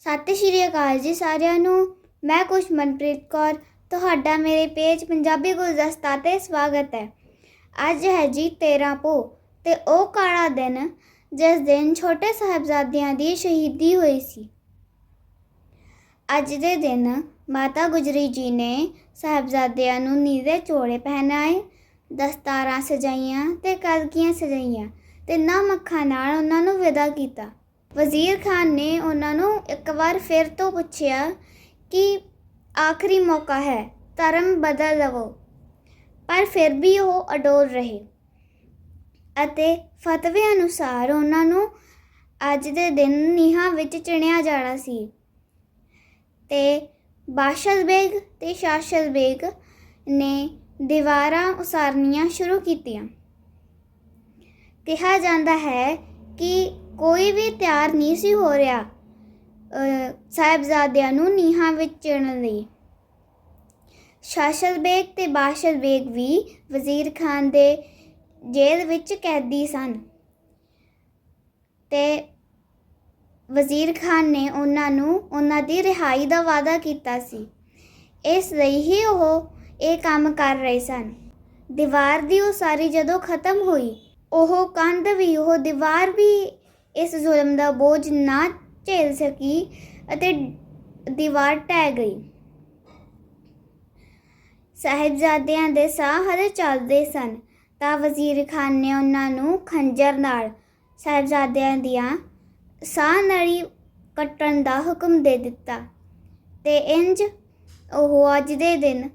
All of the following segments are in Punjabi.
ਸਤਿ ਸ਼੍ਰੀ ਅਕਾਲ ਜੀ ਸਾਰਿਆਂ ਨੂੰ। ਮੈਂ ਕੁਸ਼ ਮਨਪ੍ਰੀਤ ਕੌਰ, ਤੁਹਾਡਾ ਮੇਰੇ ਪੇਜ ਪੰਜਾਬੀ ਗੁਲਦਸਤਾ ਤੇ ਸਵਾਗਤ ਹੈ। ਅੱਜ ਹੈ ਜੀ 13 ਪੋ ਤੇ ਉਹ ਕਾਲਾ ਦਿਨ ਜਿਸ ਦਿਨ ਛੋਟੇ ਸਾਹਿਬਜ਼ਾਦਿਆਂ ਦੀ ਸ਼ਹੀਦੀ ਹੋਈ ਸੀ। ਅੱਜ ਦੇ ਦਿਨ ਮਾਤਾ ਗੁਜਰੀ ਜੀ ਨੇ ਸਾਹਿਬਜ਼ਾਦਿਆਂ ਨੂੰ ਨੀਲੇ ਚੋਲੇ ਪਹਿਨਾਏ, ਦਸਤਾਰਾਂ ਸਜਾਈਆਂ ਤੇ ਕਲਗੀਆਂ ਸਜਾਈਆਂ ਤੇ ਨਮ ਅੱਖਾਂ ਨਾਲ ਉਹਨਾਂ ਨੂੰ ਵਿਦਾ ਕੀਤਾ। ਵਜ਼ੀਰ ਖਾਨ ਨੇ ਉਹਨਾਂ ਨੂੰ ਇੱਕ ਵਾਰ ਫਿਰ ਤੋਂ ਪੁੱਛਿਆ ਕਿ ਆਖਰੀ ਮੌਕਾ ਹੈ, ਧਰਮ ਬਦਲ ਲਵੋ। ਪਰ ਫਿਰ ਵੀ ਉਹ ਅਡੋਲ ਰਹੇ ਅਤੇ ਫਤਵੇ ਅਨੁਸਾਰ ਉਹਨਾਂ ਨੂੰ ਅੱਜ ਦੇ ਦਿਨ ਨੀਹਾਂ ਵਿੱਚ ਚਿਣਿਆ ਜਾਣਾ ਸੀ ਤੇ ਬਾਸ਼ਲ ਬੇਗ ਤੇ ਸ਼ਾਸ਼ਲ ਬੇਗ ਨੇ ਦੀਵਾਰਾਂ ਉਸਾਰਨੀਆਂ ਸ਼ੁਰੂ ਕੀਤੀਆਂ। ਕਿਹਾ ਜਾਂਦਾ ਹੈ ਕਿ ਕੋਈ ਵੀ ਤਿਆਰ ਨਹੀਂ ਸੀ ਹੋ ਰਿਹਾ। ਸਾਹਿਬਜ਼ਾਦਿਆਂ ਨੂੰ ਨੀਹਾਂ ਵਿੱਚ ਚਿਣਨ ਲਈ। ਸ਼ਾਸ਼ਲ ਬੇਗ ਤੇ ਬਾਸ਼ਲ ਬੇਗ ਵੀ ਵਜ਼ੀਰ ਖਾਨ ਦੇ ਜੇਲ੍ਹ ਵਿੱਚ ਕੈਦੀ ਸਨ। ਤੇ ਵਜ਼ੀਰ ਖਾਨ ਨੇ ਉਹਨਾਂ ਨੂੰ ਉਹਨਾਂ ਦੀ ਰਿਹਾਈ ਦਾ ਵਾਅਦਾ ਕੀਤਾ ਸੀ। ਇਸ ਲਈ ਹੀ ਉਹ ਇਹ ਕੰਮ ਕਰ ਰਹੇ ਸਨ। ਦੀਵਾਰ ਦੀ ਉਸਾਰੀ ਜਦੋਂ ਖਤਮ ਹੋਈ, ਉਹ ਕੰਧ ਵੀ, ਉਹ ਦੀਵਾਰ ਵੀ ਇਸ ਜ਼ੁਲਮ ਦਾ ਬੋਝ ਨਾ ਝੇਲ ਸਕੀ ਅਤੇ ਦੀਵਾਰ ਟਹਿ ਗਈ। ਸਾਹਿਬਜ਼ਾਦਿਆਂ ਦੇ ਸਾਹ ਹਰੇ ਚੱਲਦੇ ਸਨ। ਤਾਂ ਵਜ਼ੀਰ ਖਾਨ ਨੇ ਉਹਨਾਂ ਨੂੰ ਖੰਜਰ ਨਾਲ ਸਾਹਿਬਜ਼ਾਦਿਆਂ ਦੀਆਂ ਸਾਹ ਨਲੀ ਕੱਟਣ ਦਾ ਹੁਕਮ ਦੇ ਦਿੱਤਾ ਤੇ ਇੰਜ ਉਹ ਅੱਜ ਦੇ ਦਿਨ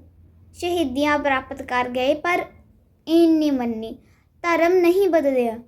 ਸ਼ਹੀਦੀਆਂ ਪ੍ਰਾਪਤ ਕਰ ਗਏ ਪਰ ਇਨ ਨਹੀਂ ਮੰਨੀ। ਧਰਮ ਨਹੀਂ ਬਦਲਿਆ।